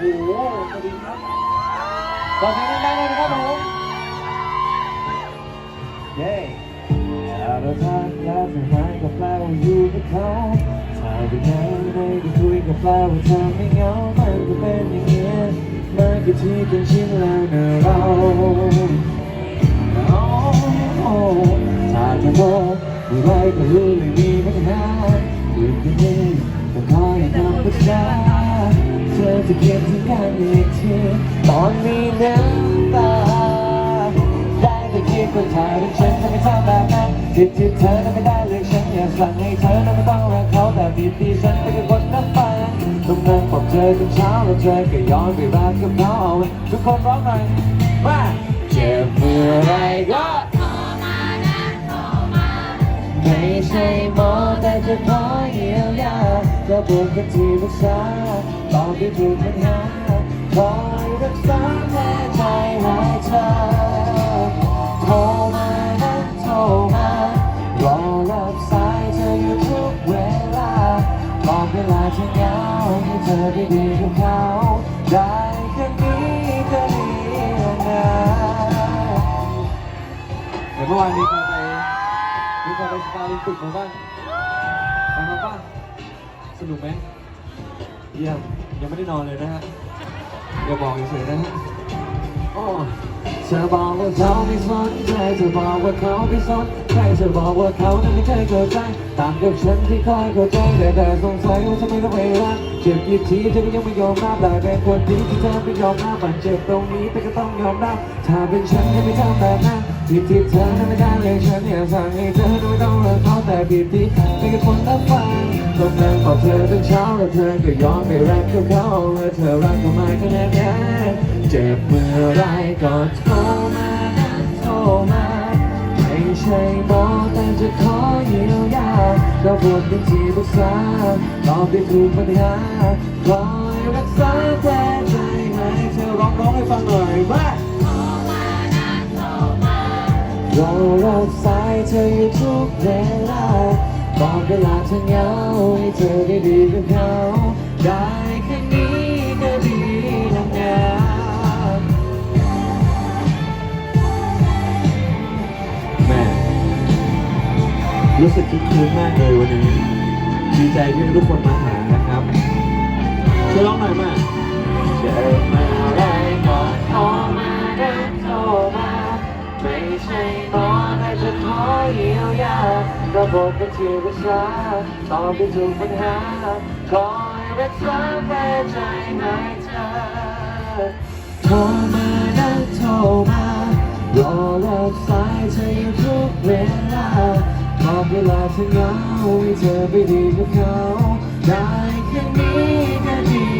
โหสวัสดีครับขอเสียงดังๆเลยนะครับผมเย้ถ้าเราทางแล้วจะหายก็แปลว่าอยู่กับเขาถ้าไปไหนไม่ได้คุยก็แปลว่าเธอไม่เหงามันก็เป็นอย่างเงี้ยมันก็ที่เป็นชิ้นแล้วนะเราถ้าจะบอกอะไรก็รู้ไม่มีปัญหาเรื่องแค่นี้ก็คอยทำปัญญาเธอ จะเก็บทุกอย่างอีกทีตอนนี้น้ำตา ได้แต่คิดว่าเธอเป็นฉันจะไม่ทำแบบนั้นคิดที่เธอนั้นไม่ได้เลยฉันอยากสั่งให้เธอนั้นไม่ต้องรักเขาแต่ดีที่ฉันเป็นคนนับฟังต้องนั่งปลอบเธอจนเช้าแล้วเธอก็ย้อนไปรักกับเขาเอาไว้ทุกคนร้องหน่อยมาเจ็บเมื่อไรก็ไม่ใช่หมอแต่จะขอเยียวยาจะบวกกันที่ปรึกษา ตอบที่ถูกปัญหาคอยรักษาแม่ใจให้เธอโทรมานะโทรมารอรับสายเธออยู่ทุกเวลาบอกเวลาเธอเหงาให้เธอได้ดีกับเขาได้แค่นี้ก็ดีแล้วนะเดี๋ยวเมื่อวานมีใครไปมีใครไปสปาลิมปิกมาบ้างไปมาบ้างสนุกไหมเยี่ยม ยังไม่ได้นอนเลยนะฮะเดี๋ยวบอกเฉยๆนะฮะอ้อเธอบอกว่าเขาไม่สนใจเธอบอกว่าเขาไม่สนใจเธอบอกว่าเขานั้นไม่เคยเข้าใจต่ามกับฉันที่คอยเข้าใจแต่แต่สงสัยว่าทำไมต้องไปรักเจ็บกี่ทีเธอก็ยังไม่ยอมรับได้เป็นคนดีที่เธอไม่ยอมรับมันเจ็บตรงนี้แต่ก็ต้องยอมรับถ้าเป็นฉันก็ไม่ทำแบบนั้น ที่ที่เธอไม่ได้เลยฉันอยากสั่งให้เธอไม่ต้องเลิกเขาแต่ผิดที่เป็นคนรับฟังต้องนั่งขอเธอตั้งเช้าแล้วเธอก็ยอมไปรักกับเขาแล้วเธอรักเขามาขนาดนั้นเจ็บเมื่อไรก็โทรมาโทรมาไม่ใช่หมอแต่จะขอเยียวยาเราบทเป็นที่ปรึกษาตอบได้ถูกปัญหาคอยรักษาแท้ใจให้เธอร้องร้องให้ฟังหน่อยว่า รอรับสายเธออยู่ทุกเวลาบอกเวลาเธอเหงาให้เธอได้ดีกับเขาได้แค่นี้ก็ดีแล้วนะแม่รู้สึกคิดคืนมากเลยวันนี้ดีใจที่ทุกคนมาหานะครับช่วยร้องหน่อยมา ใช่หมอแต่จะขอเยียวยาระบบเป็นที่ปรึกษาตอบไปถูกปัญหาคอยรักษาแค่ใจให้เธอโทรมานะโทรมารอรับสายเธออยู่ทุกเวลาบอกเวลาเธอเหงาให้เธอไปดีกับเขา ได้แค่นี้ก็ดี